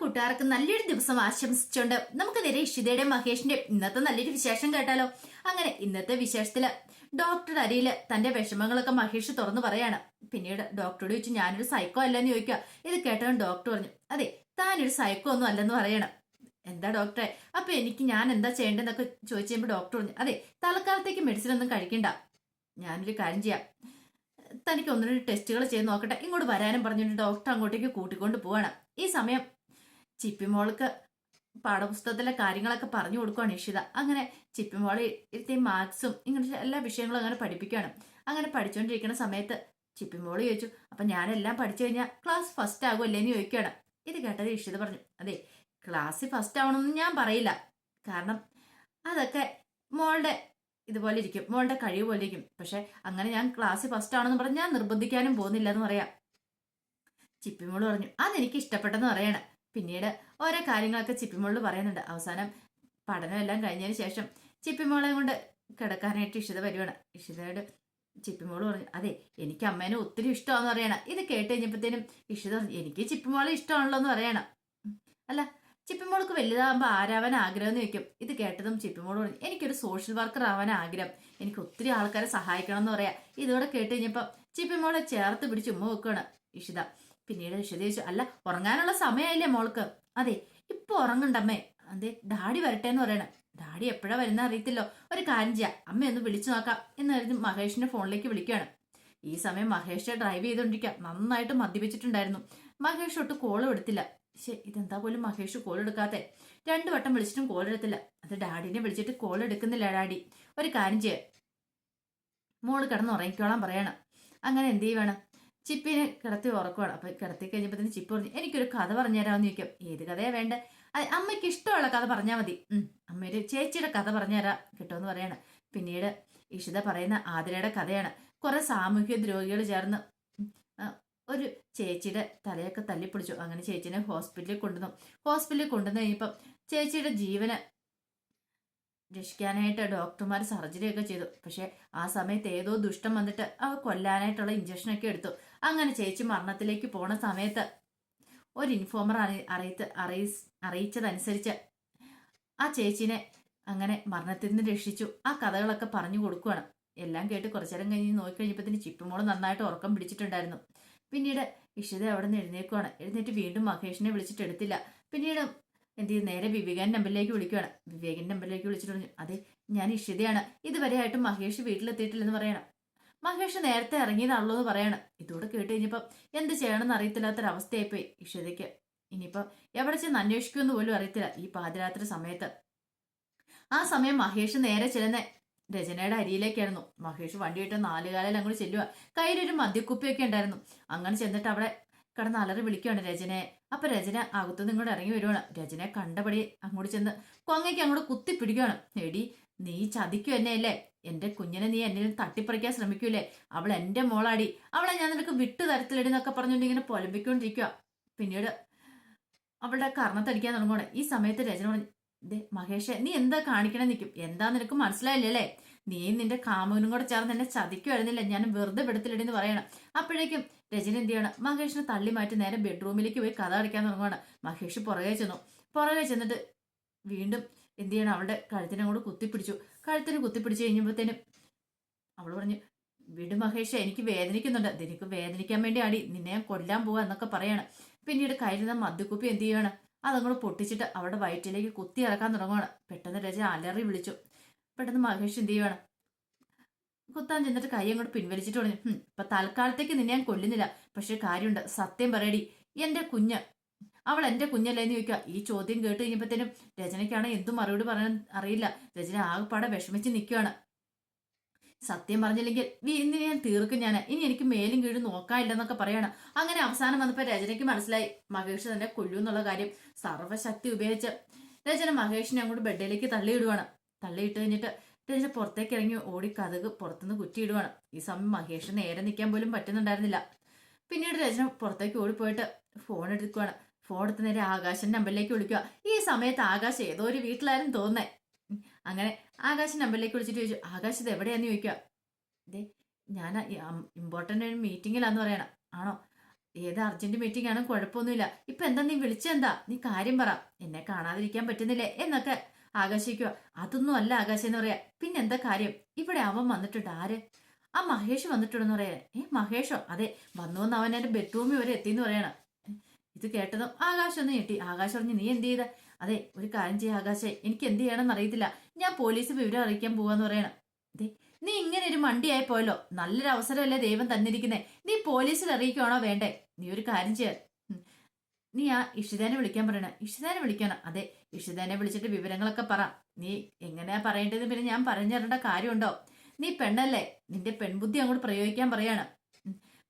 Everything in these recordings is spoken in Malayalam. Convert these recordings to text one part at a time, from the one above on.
കൂട്ടുകാർക്ക് നല്ലൊരു ദിവസം ആശംസിച്ചുകൊണ്ട് നമുക്ക് നേരെ ഇഷിതയുടെ മഹേഷിന്റെ ഇന്നത്തെ നല്ലൊരു വിശേഷം കേട്ടാലോ? അങ്ങനെ ഇന്നത്തെ വിശേഷത്തിൽ ഡോക്ടർ അരിയിൽ തന്റെ വിഷമങ്ങളൊക്കെ മഹേഷ് തുറന്നു പറയാണ്. പിന്നീട് ഡോക്ടറോട് ചോദിച്ചു ഞാനൊരു സൈക്കോ അല്ലെന്ന് ചോദിക്കുക ഇത് കേട്ടവൻ ഡോക്ടർ പറഞ്ഞു അതെ താനൊരു സൈക്കോ ഒന്നും അല്ലെന്ന് പറയണം. എന്താ ഡോക്ടറെ? അപ്പൊ എനിക്ക് ഞാൻ എന്താ ചെയ്യേണ്ടതെന്നൊക്കെ ചോദിച്ചു കഴിയുമ്പോൾ ഡോക്ടർ പറഞ്ഞു അതെ തൽക്കാലത്തേക്ക് മെഡിസിൻ ഒന്നും കഴിക്കണ്ട. ഞാനൊരു കാര്യം ചെയ്യാം. തനിക്ക് ഒന്ന് രണ്ട് ടെസ്റ്റുകൾ ചെയ്ത് നോക്കട്ടെ. ഇങ്ങോട്ട് വരാനും പറഞ്ഞിട്ട് ഡോക്ടർ അങ്ങോട്ടേക്ക് കൂട്ടിക്കൊണ്ട് പോവാണ്. ഈ സമയം ചിപ്പിമോൾക്ക് പാഠപുസ്തകത്തിലെ കാര്യങ്ങളൊക്കെ പറഞ്ഞു കൊടുക്കുകയാണ് ഇഷിത. അങ്ങനെ ചിപ്പിമോളെ ഇരുത്തി മാത്സും ഇങ്ങനത്തെ എല്ലാ വിഷയങ്ങളും അങ്ങനെ പഠിപ്പിക്കുകയാണ്. അങ്ങനെ പഠിച്ചുകൊണ്ടിരിക്കുന്ന സമയത്ത് ചിപ്പിമോൾ ചോദിച്ചു അപ്പൊ ഞാനെല്ലാം പഠിച്ചു കഴിഞ്ഞാൽ ക്ലാസ് ഫസ്റ്റ് ആകുമല്ലേ എന്ന് ചോദിക്കുകയാണ്. ഇത് കേട്ടത് ഇഷിത പറഞ്ഞു അതെ ക്ലാസ് ഫസ്റ്റ് ആവണമെന്ന് ഞാൻ പറയില്ല. കാരണം അതൊക്കെ മോളുടെ ഇതുപോലെ ഇരിക്കും മോളുടെ കഴിവ് പോലെ ഇരിക്കും. പക്ഷെ അങ്ങനെ ഞാൻ ക്ലാസ് ഫസ്റ്റ് ആണെന്ന് പറഞ്ഞ് ഞാൻ നിർബന്ധിക്കാനും പോകുന്നില്ല എന്ന് പറയാം. ചിപ്പിമോൾ പറഞ്ഞു അതെനിക്ക് ഇഷ്ടപ്പെട്ടെന്ന് പറയണം. പിന്നീട് ഓരോ കാര്യങ്ങളൊക്കെ ചിപ്പിമോൾ പറയുന്നുണ്ട്. അവസാനം പഠനമെല്ലാം കഴിഞ്ഞതിന് ശേഷം ചിപ്പിമോളെ കൊണ്ട് കിടക്കാനായിട്ട് ഇഷിത വരുവാണ്. ഇഷിതയോട് ചിപ്പിമോൾ പറഞ്ഞു അതെ എനിക്ക് അമ്മേനെ ഒത്തിരി ഇഷ്ടമാണെന്ന് പറയണം. ഇത് കേട്ട് കഴിഞ്ഞപ്പോഴത്തേനും ഇഷിത എനിക്ക് ചിപ്പിമോളെ ഇഷ്ടമാണല്ലോ എന്ന് പറയണം. അല്ല ചിപ്പിമോൾക്ക് വലുതാകുമ്പോൾ ആരാവാൻ ആഗ്രഹം എന്ന് വെക്കും ഇത് കേട്ടതും ചിപ്പിമോൾ പറഞ്ഞു എനിക്കൊരു സോഷ്യൽ വർക്കർ ആവാൻ ആഗ്രഹം. എനിക്ക് ഒത്തിരി ആൾക്കാരെ സഹായിക്കണം എന്ന് പറയാം. ഇതോടെ കേട്ട് കഴിഞ്ഞപ്പോൾ ചിപ്പിമോളെ ചേർത്ത് പിടിച്ച് ഉമ്മ വെക്കുകയാണ് ഇഷിത. പിന്നീട് വിശദീകരിച്ചു. അല്ല ഉറങ്ങാനുള്ള സമയമായില്ലേ മോൾക്ക്? അതെ ഇപ്പൊ ഉറങ്ങണ്ടമ്മേ അതെ ഡാഡി വരട്ടെ എന്ന് പറയണം. ഡാഡി എപ്പോഴാ വരുന്ന അറിയത്തില്ലോ. ഒരു കാര്യം ചെയ്യാം. അമ്മ ഒന്ന് വിളിച്ചു നോക്കാം എന്ന് കരുതി മഹേഷിന്റെ ഫോണിലേക്ക് വിളിക്കുകയാണ്. ഈ സമയം മഹേഷ് ഡ്രൈവ് ചെയ്തുകൊണ്ടിരിക്കാം നന്നായിട്ട് മദ്യപിച്ചിട്ടുണ്ടായിരുന്നു. മഹേഷ് ഒട്ട് കോളും എടുത്തില്ല. ശേ ഇതെന്താ പോലും മഹേഷ് കോൾ എടുക്കാത്തെ? രണ്ടു വട്ടം വിളിച്ചിട്ടും കോൾ എടുത്തില്ല. അത് ഡാഡിനെ വിളിച്ചിട്ട് കോൾ എടുക്കുന്നില്ല ഡാഡി. ഒരു കാര്യം ചെയ്യാം. മോൾ കിടന്ന് ഉറങ്ങിക്കോളാൻ പറയണം. അങ്ങനെ എന്ത് ചെയ്യുവാണ്? ചിപ്പിനെ കിടത്തി ഉറക്കുവാണ്. അപ്പൊ കിടത്തി കഴിഞ്ഞപ്പോ ചിപ്പ് പറഞ്ഞു എനിക്കൊരു കഥ പറഞ്ഞു തരാമെന്ന് ചോദിക്കും. ഏത് കഥയാ വേണ്ട? അത് അമ്മയ്ക്ക് ഇഷ്ടമുള്ള കഥ പറഞ്ഞാൽ മതി. അമ്മയൊരു ചേച്ചിയുടെ കഥ പറഞ്ഞു തരാം കിട്ടുമെന്ന് പറയാണ്. പിന്നീട് ഇഷിത പറയുന്ന ആതിരയുടെ കഥയാണ്. കുറെ സാമൂഹ്യ ദ്രോഹികൾ ചേർന്ന് ഒരു ചേച്ചിയുടെ തലയൊക്കെ തല്ലിപ്പിടിച്ചു അങ്ങനെ ചേച്ചിനെ ഹോസ്പിറ്റലിൽ കൊണ്ടുവന്നു. ഹോസ്പിറ്റലിൽ കൊണ്ടുവന്ന് കഴിഞ്ഞപ്പം ചേച്ചിയുടെ ജീവന് രക്ഷിക്കാനായിട്ട് ഡോക്ടർമാർ സർജറി ഒക്കെ ചെയ്തു. പക്ഷെ ആ സമയത്ത് ഏതോ ദുഷ്ടം വന്നിട്ട് അവ കൊല്ലാനായിട്ടുള്ള ഇഞ്ചക്ഷനൊക്കെ എടുത്തു. അങ്ങനെ ചേച്ചി മരണത്തിലേക്ക് പോണ സമയത്ത് ഒരു ഇൻഫോമർ അറി അറിയിത്ത് അറിയിസ് അറിയിച്ചതനുസരിച്ച് ആ ചേച്ചിനെ അങ്ങനെ മരണത്തിൽ നിന്ന് രക്ഷിച്ചു. ആ കഥകളൊക്കെ പറഞ്ഞു കൊടുക്കുകയാണ് എല്ലാം കേട്ട് കുറച്ചേരം കഴിഞ്ഞ് നോക്കിക്കഴിഞ്ഞപ്പോൾ ചിപ്പുമോൾ നന്നായിട്ട് ഉറക്കം പിടിച്ചിട്ടുണ്ടായിരുന്നു. പിന്നീട് ഇഷിത അവിടെ നിന്ന് എഴുന്നേക്കുവാണ് എഴുന്നേറ്റ് വീണ്ടും മഹേഷിനെ വിളിച്ചിട്ട് എടുത്തില്ല. പിന്നീട് എന്ത് ചെയ്യും? നേരെ വിവേകൻ നമ്പറിലേക്ക് വിളിക്കുകയാണ് വിവേകൻ നമ്പറിലേക്ക് വിളിച്ചിട്ട് പറഞ്ഞു അതെ ഞാൻ ഇഷിതയാണ്. ഇതുവരെയായിട്ടും മഹേഷ് വീട്ടിലെത്തിയിട്ടില്ലെന്ന് പറയണം. മഹേഷ് നേരത്തെ ഇറങ്ങിയതാണല്ലോ എന്ന് പറയണം. ഇതോടെ കേട്ട് കഴിഞ്ഞപ്പോൾ എന്ത് ചെയ്യണമെന്ന് അറിയത്തില്ലാത്തൊരവസ്ഥയായിപ്പോയി ഇഷതയ്ക്ക് ഇനിയിപ്പം എവിടെ ചെന്ന് അന്വേഷിക്കുമെന്ന് പോലും അറിയത്തില്ല ഈ പാതിരാത്രി സമയത്ത്. ആ സമയം മഹേഷ് നേരെ ചെല്ലുന്ന രചനയുടെ അരിയിലേക്കായിരുന്നു. മഹേഷ് വണ്ടിയിട്ട് നാലുകാലിൽ അങ്ങോട്ട് ചെല്ലുക കയ്യിലൊരു മദ്യക്കുപ്പിയൊക്കെ ഉണ്ടായിരുന്നു. അങ്ങനെ ചെന്നിട്ട് അവിടെ കിടന്ന് അലറി വിളിക്കുകയാണ് രചനയെ. അപ്പൊ രചന അകത്തുനിന്ന് ഇങ്ങോട്ട് ഇറങ്ങി വരുവാണ്. രചനയെ കണ്ടപടി അങ്ങോട്ട് ചെന്ന് കൊങ്ങയ്ക്ക് അങ്ങോട്ട് കുത്തി എടി നീ ചതിക്കും എന്നെ അല്ലേ? എന്റെ കുഞ്ഞിനെ നീ എന്നെ തട്ടിപ്പറിക്കാൻ ശ്രമിക്കൂലേ? അവൾ എന്റെ മോളാടി. അവളെ ഞാൻ നിനക്ക് വിട്ടു തരത്തിലടി എന്നൊക്കെ പറഞ്ഞുകൊണ്ട് ഇങ്ങനെ പൊലമ്പിക്കൊണ്ടിരിക്കുക പിന്നീട് അവളുടെ കർണത്തടിക്കാൻ തുടങ്ങുകയാണ് ഈ സമയത്ത് രചന പറഞ്ഞു ദേ മഹേഷ് നീ എന്താ കാണിക്കണേ നിൽക്കും എന്താ നിനക്ക് മനസ്സിലായില്ലേ നീ നിന്റെ കാമുകനും കൂടെ ചേർന്ന് എന്നെ ചതിക്കുമായിരുന്നില്ല ഞാൻ വെറുതെ പെടുത്തില്ലടി എന്ന് പറയണം. അപ്പോഴേക്കും രചന എന്ത് ചെയ്യണം? മഹേഷിനെ തള്ളി മാറ്റി നേരെ ബെഡ്റൂമിലേക്ക് പോയി കഥ അടിക്കാൻ തുടങ്ങുകയാണ് മഹേഷ് പുറകെ ചെന്നു. പുറകെ ചെന്നിട്ട് വീണ്ടും എന്ത് ചെയ്യണം അവളുടെ കഴുത്തിനെ കൂടെ കുത്തിപ്പിടിച്ചു? കഴുത്തിന് കുത്തിപ്പിടിച്ചു കഴിഞ്ഞപ്പോഴത്തേനും അവൾ പറഞ്ഞു വിട് മഹേഷ എനിക്ക് വേദനിക്കുന്നുണ്ട്. നിനക്ക് വേദനിക്കാൻ വേണ്ടി അടി നിന്നെ കൊല്ലാൻ പോവാ എന്നൊക്കെ പറയാണ്. പിന്നീട് കയ്യിലുന്ന മദ്യക്കുപ്പി എന്ത് ചെയ്യാണ് അതങ്ങോട്ട് പൊട്ടിച്ചിട്ട് അവളുടെ വയറ്റിലേക്ക് കുത്തി ഇറക്കാൻ തുടങ്ങുകയാണ് പെട്ടെന്ന് രജ അലറി വിളിച്ചു. പെട്ടെന്ന് മഹേഷ് എന്ത് ചെയ്യണം കുത്താൻ ചെന്നിട്ട് കൈ അങ്ങോട്ട് പിൻവലിച്ചിട്ട് പറഞ്ഞു "ഹും, ഇപ്പൊ തൽക്കാലത്തേക്ക് നിന്നെ ഞാൻ കൊല്ലുന്നില്ല. പക്ഷെ കാര്യമുണ്ട്. സത്യം പറയടി. എന്റെ കുഞ്ഞ് അവൾ എന്റെ കുഞ്ഞല്ലേന്ന് ചോദിക്കുക. ഈ ചോദ്യം കേട്ട് കഴിഞ്ഞപ്പോഴത്തേനും രചനയ്ക്കാണ് എന്തും മറുപടി പറയാൻ അറിയില്ല. രചന ആകെപ്പാടെ വിഷമിച്ച് നിൽക്കുകയാണ്. സത്യം പറഞ്ഞില്ലെങ്കിൽ ഇന്ന് ഞാൻ തീർക്കും ഞാൻ ഇനി എനിക്ക് മേലും കീഴും നോക്കാനില്ലെന്നൊക്കെ പറയണം. അങ്ങനെ അവസാനം വന്നപ്പോൾ രചനയ്ക്ക് മനസ്സിലായി. മഹേഷ് തന്നെ കൊല്ലൂ എന്നുള്ള കാര്യം സർവശക്തി ഉപയോഗിച്ച് രചന മഹേഷിനെ അങ്ങോട്ട് ബെഡിലേക്ക് തള്ളിയിടുവാണ്. തള്ളിയിട്ട് കഴിഞ്ഞിട്ട് രചന പുറത്തേക്ക് ഇറങ്ങി ഓടി കഥക് പുറത്തുനിന്ന് കുറ്റിയിടുവാണ്. ഈ സമയം മഹേഷ് നേരെ നിൽക്കാൻ പോലും പറ്റുന്നുണ്ടായിരുന്നില്ല. പിന്നീട് രചന പുറത്തേക്ക് ഓടിപ്പോയിട്ട് ഫോൺ എടുക്കുവാണ്. ഫോൺ എടുത്ത് നേരെ ആകാശൻ നമ്പറിലേക്ക് വിളിക്കുക ഈ സമയത്ത് ആകാശ് ഏതോ ഒരു വീട്ടിലായിരുന്നു തോന്നേ. അങ്ങനെ ആകാശ് നമ്പറിലേക്ക് വിളിച്ചിട്ട് ചോദിച്ചു ആകാശ് ഇത് എവിടെയാന്ന്? ചോദിക്കുക ഇതേ ഞാൻ ഇമ്പോർട്ടന്റ് ഒരു മീറ്റിങ്ങിലാന്ന് പറയണം. ആണോ? ഏത് അർജന്റ് മീറ്റിംഗ് ആണോ കുഴപ്പമൊന്നുമില്ല. ഇപ്പൊ എന്താ നീ വിളിച്ചെന്താ നീ കാര്യം പറ. എന്നെ കാണാതിരിക്കാൻ പറ്റുന്നില്ലേ? എന്നൊക്കെ ആകാശിക്കുക അതൊന്നും അല്ല ആകാശം എന്ന് പറയാ. പിന്നെ എന്താ കാര്യം? ഇവിടെ അവൻ വന്നിട്ടുണ്ട്. ആര്? ആ മഹേഷ് വന്നിട്ടുണ്ടെന്ന് പറയാ ഏ മഹേഷോ? അതെ വന്നു വന്ന് അവൻ എന്റെ ബെഡ്റൂമിൽ വരെ എത്തിന്ന് പറയണം. ഇത് കേട്ടതും ആകാശം ഒന്ന് ഞെട്ടി. ആകാശം പറഞ്ഞു നീ എന്ത് ചെയ്ത? അതെ ഒരു കാര്യം ചെയ്യ ആകാശേ എനിക്ക് എന്ത് ചെയ്യണമെന്ന് അറിയത്തില്ല. ഞാൻ പോലീസ് വിവരം അറിയിക്കാൻ പോവാന്ന് പറയണം. അതെ നീ ഇങ്ങനെ ഒരു മണ്ടിയായി പോയല്ലോ. നല്ലൊരു അവസരമല്ലേ ദൈവം തന്നിരിക്കുന്നേ. നീ പോലീസിൽ അറിയിക്കുവാണോ വേണ്ടേ? നീ ഒരു കാര്യം ചെയ്യാൻ നീ ആ ഇഷിതേനെ വിളിക്കാൻ പറയണ. ഇഷിതേനെ വിളിക്കണം. അതെ ഇഷിതേനെ വിളിച്ചിട്ട് വിവരങ്ങളൊക്കെ പറ. നീ എങ്ങനെയാ പറയേണ്ടത്? പിന്നെ ഞാൻ പറഞ്ഞു തരേണ്ട കാര്യമുണ്ടോ? നീ പെണ്ണല്ലേ? നിന്റെ പെൺബുദ്ധി അങ്ങോട്ട് പ്രയോഗിക്കാൻ പറയാണ്.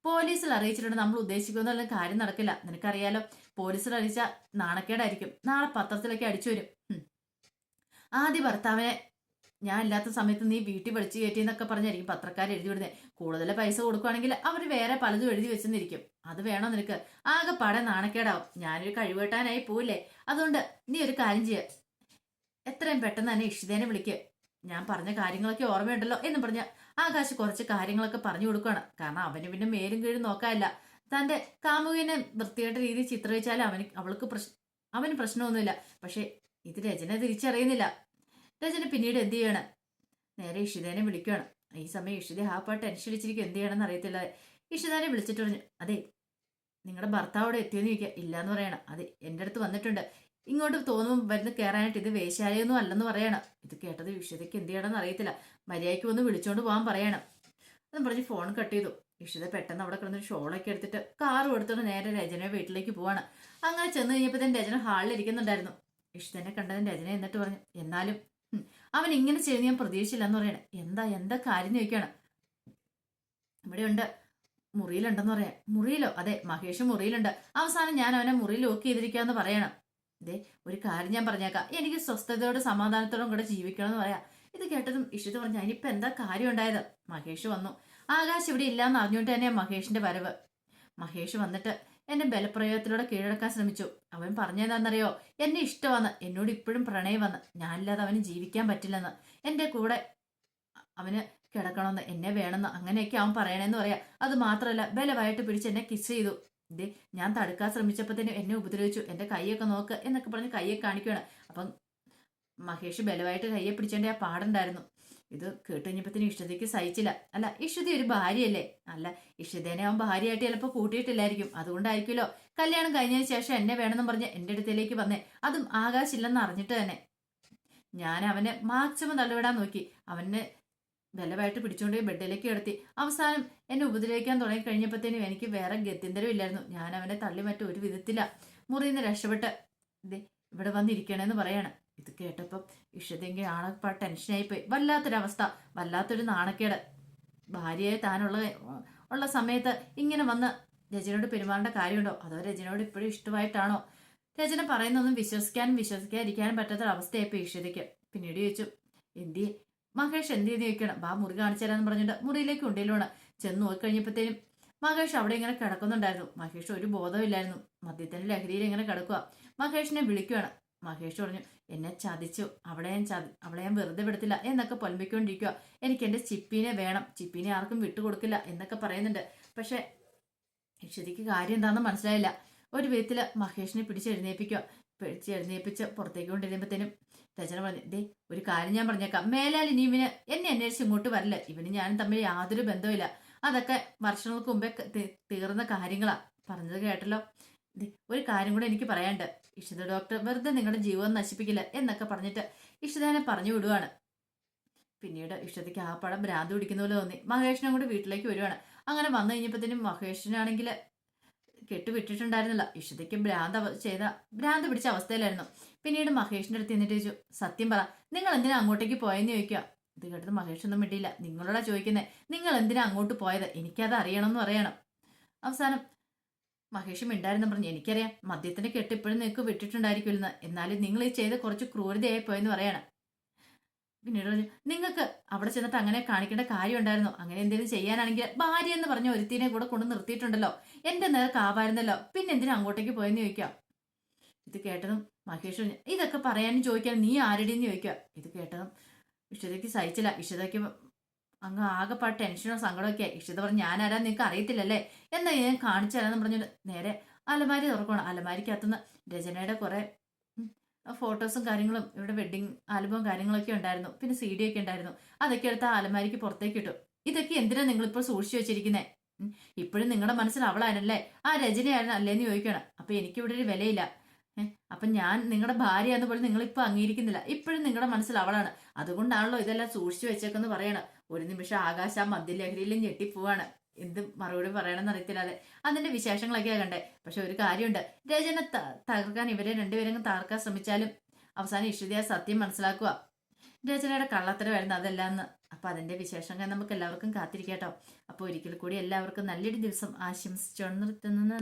പോലീസിൽ അറിയിച്ചിട്ടുണ്ട് നമ്മൾ ഉദ്ദേശിക്കുന്ന കാര്യം നടക്കില്ല. നിനക്കറിയാലോ പോലീസിൽ അറിയിച്ച നാണക്കേടായിരിക്കും. നാളെ പത്രത്തിലൊക്കെ അടിച്ചു വരും. ആദ്യ ഭർത്താവിനെ ഞാൻ ഇല്ലാത്ത സമയത്ത് നീ വീട്ടിൽ വിളിച്ചു കയറ്റി എന്നൊക്കെ പറഞ്ഞായിരിക്കും പത്രക്കാർ എഴുതി വിടുന്നത് കൂടുതൽ പൈസ കൊടുക്കുവാണെങ്കിൽ അവർ വേറെ പലതും എഴുതി വെച്ചെന്നിരിക്കും. അത് വേണോ നിനക്ക്? ആകെ ആകെപ്പാടെ നാണക്കേടാവും. ഞാനൊരു കഴിവേട്ടാനായി പോയില്ലേ അതുകൊണ്ട് നീ ഒരു കാര്യം ചെയ്യ. എത്രയും പെട്ടെന്ന് തന്നെ ഇഷിതേനെ വിളിക്ക്. ഞാൻ പറഞ്ഞ കാര്യങ്ങളൊക്കെ ഓർമ്മയുണ്ടല്ലോ എന്ന് പറഞ്ഞ ആകാശ് കുറച്ച് കാര്യങ്ങളൊക്കെ പറഞ്ഞു കൊടുക്കുകയാണ് കാരണം അവന് പിന്നെ മേലും കീഴും നോക്കാനില്ല. തന്റെ കാമുകനെ വൃത്തിയായിട്ട് രീതിയിൽ ചിത്രീകരിച്ചാൽ അവന് അവൾക്ക് പ്രശ്നം അവന് പ്രശ്നമൊന്നുമില്ല. പക്ഷെ ഇത് രചന തിരിച്ചറിയുന്നില്ല. രചന പിന്നീട് എന്ത് ചെയ്യണം? നേരെ ഇഷിതേനെ വിളിക്കുകയാണ് ഈ സമയം ഇഷിത ഹാപ്പാ ടെൻഷൻ അടിച്ചിരിക്കും എന്ത് ചെയ്യണമെന്ന് അറിയത്തില്ല. ഇഷിതാനെ വിളിച്ചിട്ട് പറഞ്ഞു അതെ നിങ്ങളുടെ ഭർത്താവ് എത്തിയെന്ന് ചോദിക്കുക ഇല്ലാന്ന് പറയണം. അതെ എന്റെ അടുത്ത് വന്നിട്ടുണ്ട്. ഇങ്ങോട്ട് തോന്നും വരുന്ന കയറാനായിട്ട് ഇത് വേശ്യാലയൊന്നും അല്ലെന്ന് പറയണം. ഇത് കേട്ടത് ഇഷിതയ്ക്ക് എന്ത് ചെയ്യണമെന്ന് അറിയത്തില്ല. മര്യാദയ്ക്ക് വന്ന് വിളിച്ചോണ്ട് പോകാൻ പറയണം. അതും പറഞ്ഞ് ഫോൺ കട്ട് ചെയ്തു. ഇഷിത പെട്ടെന്ന് അവിടെ കിടന്നൊരു ഷോളൊക്കെ എടുത്തിട്ട് കാർ എടുത്തോണ്ട് നേരെ രചന വീട്ടിലേക്ക് പോവാണ്. അങ്ങനെ ചെന്ന് കഴിഞ്ഞപ്പോൾ തന്നെ രചന ഹാളിൽ ഇരിക്കുന്നുണ്ടായിരുന്നു. ഇഷിതനെ കണ്ടതിന് രചന എന്നിട്ട് പറഞ്ഞു എന്നാലും അവൻ ഇങ്ങനെ ചെയ്യുന്ന ഞാൻ പ്രതീക്ഷിച്ചില്ല എന്ന് പറയണം. എന്താ എന്താ കാര്യം ചോദിക്കണം ഇവിടെയുണ്ട് മുറിയിലുണ്ടെന്ന് പറയാം. മുറിയിലോ? അതെ മഹേഷ് മുറിയിലുണ്ട്. അവസാനം ഞാൻ അവനെ മുറിയിൽ ലോക്ക് ചെയ്തിരിക്കാന്ന് പറയണം. ദേ ഒരു കാര്യം ഞാൻ പറഞ്ഞേക്കാം. എനിക്ക് സ്വസ്ഥതയോടെ സമാധാനത്തോടും കൂടെ ജീവിക്കണം എന്ന് പറയാം. ഇത് കേട്ടതും ഇഷിത് പറഞ്ഞു അതിനിപ്പോ എന്താ കാര്യം ഉണ്ടായത്? മഹേഷ് വന്നു. ആകാശ് ഇവിടെ ഇല്ലാന്ന് അറിഞ്ഞുകൊണ്ട് തന്നെ മഹേഷിന്റെ വരവ്. മഹേഷ് വന്നിട്ട് എന്നെ ബലപ്രയോഗത്തിലൂടെ കീഴടക്കാൻ ശ്രമിച്ചു. അവൻ പറഞ്ഞതെന്നറിയോ എന്നെ ഇഷ്ടമാണ്. എന്നോട് ഇപ്പോഴും പ്രണയം വന്ന് ഞാനില്ലാതെ അവന് ജീവിക്കാൻ പറ്റില്ലെന്ന്. എന്റെ കൂടെ അവന് കിടക്കണമെന്ന്. എന്നെ വേണമെന്ന്. അങ്ങനെയൊക്കെ അവൻ പറയണേന്ന് പറയാ. അത് മാത്രമല്ല ബലമായിട്ട് പിടിച്ച് എന്നെ കിസ് ചെയ്തു. ഇതേ ഞാൻ തടുക്കാൻ ശ്രമിച്ചപ്പോൾ തന്നെ എന്നെ ഉപദ്രവിച്ചു. എന്റെ കൈയൊക്കെ നോക്ക് എന്നൊക്കെ പറഞ്ഞ് കൈയെ കാണിക്കുകയാണ് അപ്പം മഹേഷ് ബലമായിട്ട് കയ്യെ പിടിച്ചേണ്ട ആ പാടുണ്ടായിരുന്നു. ഇത് കേട്ട് കഴിഞ്ഞപ്പോഴത്തേനും ഇഷ്ടതയ്ക്ക് സഹിച്ചില്ല. അല്ല ഇഷ്ടത ഒരു ഭാര്യയല്ലേ? അല്ല ഇഷ്ടതേനെ അവൻ ഭാര്യയായിട്ട് ചിലപ്പോൾ കൂട്ടിയിട്ടില്ലായിരിക്കും. അതുകൊണ്ടായിരിക്കുമല്ലോ കല്യാണം കഴിഞ്ഞതിന് ശേഷം എന്നെ വേണമെന്ന് പറഞ്ഞ് എന്റെ അടുത്തേക്ക് വന്നേ. അതും ആകാശില്ലെന്ന് അറിഞ്ഞിട്ട് തന്നെ. ഞാൻ അവനെ മാക്സിമം തള്ളിവിടാൻ നോക്കി. അവനെ ബലമായിട്ട് പിടിച്ചുകൊണ്ട് ബെഡിലേക്ക് കിടത്തി. അവസാനം എന്നെ ഉപദ്രവിക്കാൻ തുടങ്ങി കഴിഞ്ഞപ്പോഴത്തേനും എനിക്ക് വേറെ ഗത്യന്തരം ഇല്ലായിരുന്നു. ഞാൻ അവനെ തള്ളി മറ്റു ഒരു വിധത്തില മുറിയിൽ നിന്ന് രക്ഷപ്പെട്ട് ഇതേ ഇവിടെ വന്നിരിക്കണേന്ന് പറയാണ്. ഇത് കേട്ടപ്പം ഇഷതെങ്കിൽ ആണപ്പാ ടെൻഷനായിപ്പോയി വല്ലാത്തൊരവസ്ഥ. വല്ലാത്തൊരു നാണക്കേട്. ഭാര്യയെ താനുള്ള ഉള്ള സമയത്ത് ഇങ്ങനെ വന്ന് രചനയോട് പെരുമാറേണ്ട കാര്യമുണ്ടോ? അതോ രചനയോട് ഇപ്പോഴും ഇഷ്ടമായിട്ടാണോ? രചന പറയുന്നൊന്നും വിശ്വസിക്കാനും വിശ്വസിക്കാതിരിക്കാനും പറ്റാത്തൊരവസ്ഥയായിപ്പോയി ഈശ്വരയ്ക്ക് പിന്നീട് ചോദിച്ചു എന്തി മഹേഷ് എന്ത് ചെയ്ത് ചോദിക്കണം? ബാ മുറി കാണിച്ചു തരാന്ന് പറഞ്ഞിട്ട് മുറിയിലേക്ക് ഉണ്ടല്ലോണ് ചെന്ന് നോക്കിക്കഴിഞ്ഞപ്പോഴത്തേനും മഹേഷ് അവിടെ ഇങ്ങനെ കിടക്കുന്നുണ്ടായിരുന്നു. മഹേഷ് ഒരു ബോധമില്ലായിരുന്നു. മദ്യത്തിന്റെ ലഹരിയിൽ ഇങ്ങനെ കിടക്കുക മഹേഷിനെ വിളിക്കുകയാണ് മഹേഷ് പറഞ്ഞു എന്നെ ചതിച്ചു. അവിടെ ഞാൻ ചതി അവളെ ഞാൻ വെറുതെ വിടത്തില്ല എന്നൊക്കെ പൊലമ്പിക്കൊണ്ടിരിക്കുക എനിക്ക് എന്റെ ചിപ്പീനെ വേണം. ചിപ്പീനെ ആർക്കും വിട്ടുകൊടുക്കില്ല എന്നൊക്കെ പറയുന്നുണ്ട്. പക്ഷെ ഇഷിതിക്ക് കാര്യം എന്താണെന്ന് മനസ്സിലായില്ല. ഒരു വിധത്തിൽ മഹേഷിനെ പിടിച്ചെഴുന്നേപ്പിക്കുക പിടിച്ച് എഴുന്നേപ്പിച്ച് പുറത്തേക്ക് കൊണ്ടിരുന്നപ്പോഴത്തേനും രചന പറഞ്ഞു ദേ ഒരു കാര്യം ഞാൻ പറഞ്ഞേക്കാം. മേലാൽ ഇനി ഇവന് എന്നെ അന്വേഷിച്ച് ഇങ്ങോട്ട് വരില്ല. ഇവന് ഞാനും തമ്മിൽ യാതൊരു ബന്ധവുമില്ല. അതൊക്കെ വർഷങ്ങൾക്ക് മുമ്പേ തീർന്ന കാര്യങ്ങളാ. പറഞ്ഞത് കേട്ടല്ലോ? ഒരു കാര്യം കൂടെ എനിക്ക് പറയാണ്ട് ഇഷിത ഡോക്ടർ വെറുതെ നിങ്ങളുടെ ജീവൻ നശിപ്പിക്കില്ല എന്നൊക്കെ പറഞ്ഞിട്ട് ഇഷിതനെ പറഞ്ഞു വിടുവാണ്. പിന്നീട് ഇഷ്ടത്തേക്ക് ആ പടം ഭ്രാന്ത് പിടിക്കുന്ന പോലെ തോന്നി. മഹേഷിനെ കൂടെ വീട്ടിലേക്ക് വരുവാണ്. അങ്ങനെ വന്നു കഴിഞ്ഞപ്പോഴത്തേനും മഹേഷിനാണെങ്കിൽ കെട്ടുവിട്ടിട്ടുണ്ടായിരുന്നില്ല. ഇഷിതയ്ക്ക് ഭ്രാന്ത ചെയ്ത ഭ്രാന്ത് പിടിച്ച അവസ്ഥയിലായിരുന്നു. പിന്നീട് മഹേഷിന്റെ അടുത്ത് എന്നിട്ട് ചോദിച്ചു സത്യം പറ നിങ്ങൾ എന്തിനാ അങ്ങോട്ടേക്ക് പോയെന്ന് ചോദിക്കുക? ഇത് കേട്ടത് മഹേഷ് ഒന്നും മിണ്ടിയില്ല. നിങ്ങളോടാ ചോദിക്കുന്നത് നിങ്ങൾ എന്തിനാ അങ്ങോട്ട് പോയത്? എനിക്കത് അറിയണം എന്ന് പറയണം. അവസാനം മഹേഷ് മിണ്ടായിരുന്നു പറഞ്ഞു എനിക്കറിയാം മദ്യത്തിന്റെ കെട്ട് ഇപ്പോഴും നിങ്ങൾക്ക് വിട്ടിട്ടുണ്ടായിരിക്കില്ലെന്ന് എന്നാലും നിങ്ങൾ ഈ ചെയ്ത കുറച്ച് ക്രൂരതയായി പോയെന്ന് പറയണം. പിന്നീട് പറഞ്ഞു നിങ്ങൾക്ക് അവിടെ ചെന്നിട്ട് അങ്ങനെ കാണിക്കേണ്ട കാര്യം ഉണ്ടായിരുന്നു അങ്ങനെ എന്തെങ്കിലും ചെയ്യാനാണെങ്കിൽ ഭാര്യ എന്ന് പറഞ്ഞ ഒരുത്തിനെ കൂടെ കൊണ്ട് നിർത്തിയിട്ടുണ്ടല്ലോ. എന്റെ നേർക്ക് ആവായിരുന്നല്ലോ. പിന്നെ എന്തിനാ അങ്ങോട്ടേക്ക് പോയെന്ന് ചോദിക്കാം? ഇത് കേട്ടതും മഹേഷ് ഇതൊക്കെ പറയാനും ചോദിക്കാൻ നീ ആരുടെയെന്ന് ചോദിക്കുക. ഇത് കേട്ടതും ഇഷ്ടതയ്ക്ക് സഹിച്ചില്ല. ഇഷ്ടതയ്ക്ക് അങ്ങ് ആകെപ്പാ ടെൻഷനോ സങ്കടമൊക്കെ ഇഷ്ടത പറഞ്ഞു ഞാനാരാ നിങ്ങൾക്ക് അറിയത്തില്ലല്ലേ? എന്നാ ഞാൻ കാണിച്ചു തരാന്ന് പറഞ്ഞു നേരെ അലമാരി തുറക്കണം അലമാരിക്കകത്തുനിന്ന് രചനയുടെ കുറെ ഫോട്ടോസും കാര്യങ്ങളും ഇവിടെ വെഡിങ് ആൽബവും കാര്യങ്ങളൊക്കെ ഉണ്ടായിരുന്നു. പിന്നെ സി ഡി ഒക്കെ ഉണ്ടായിരുന്നു. അതൊക്കെ എടുത്ത് ആ അലമാരിക്ക് പുറത്തേക്ക് ഇട്ടു. ഇതൊക്കെ എന്തിനാ നിങ്ങളിപ്പോൾ സൂക്ഷിച്ചു വെച്ചിരിക്കുന്നത് ഇപ്പോഴും നിങ്ങളുടെ മനസ്സിൽ അവളായിരുന്നല്ലേ ആ രചനയായിരുന്നു അല്ലേന്ന് ചോദിക്കണം. അപ്പൊ എനിക്കിവിടെ ഒരു വിലയില്ല. അപ്പൊ ഞാൻ നിങ്ങളുടെ ഭാര്യ എന്ന് പോലും നിങ്ങൾ ഇപ്പൊ അംഗീകരിക്കുന്നില്ല. ഇപ്പോഴും നിങ്ങളുടെ മനസ്സിൽ അവളാണ്. അതുകൊണ്ടാണല്ലോ ഇതെല്ലാം സൂക്ഷിച്ചു വെച്ചേക്കെന്ന് പറയണം ഒരു നിമിഷം ആകാശ മദ്യലഹരിയിലും ഞെട്ടിപ്പോവാണ്. എന്ത് മറുപടി പറയണമെന്ന് അറിയത്തില്ല അതെ അതിന്റെ വിശേഷങ്ങളൊക്കെ കണ്ടേ. പക്ഷെ ഒരു കാര്യമുണ്ട്. രചന തകർക്കാൻ ഇവരെ രണ്ടുപേരും തകർക്കാൻ ശ്രമിച്ചാലും അവസാനം ഇഷ്ടിതയെ സത്യം മനസ്സിലാക്കുക. രചനയുടെ കള്ളത്തരമായിരുന്നു അതല്ല എന്ന് അപ്പൊ അതിന്റെ വിശേഷങ്ങൾ നമുക്ക് എല്ലാവർക്കും കാത്തിരിക്കാട്ടോ അപ്പോൾ ഒരിക്കൽ കൂടി എല്ലാവർക്കും നല്ലൊരു ദിവസം ആശംസിച്ചുകൊണ്ട് നിർത്തുന്നു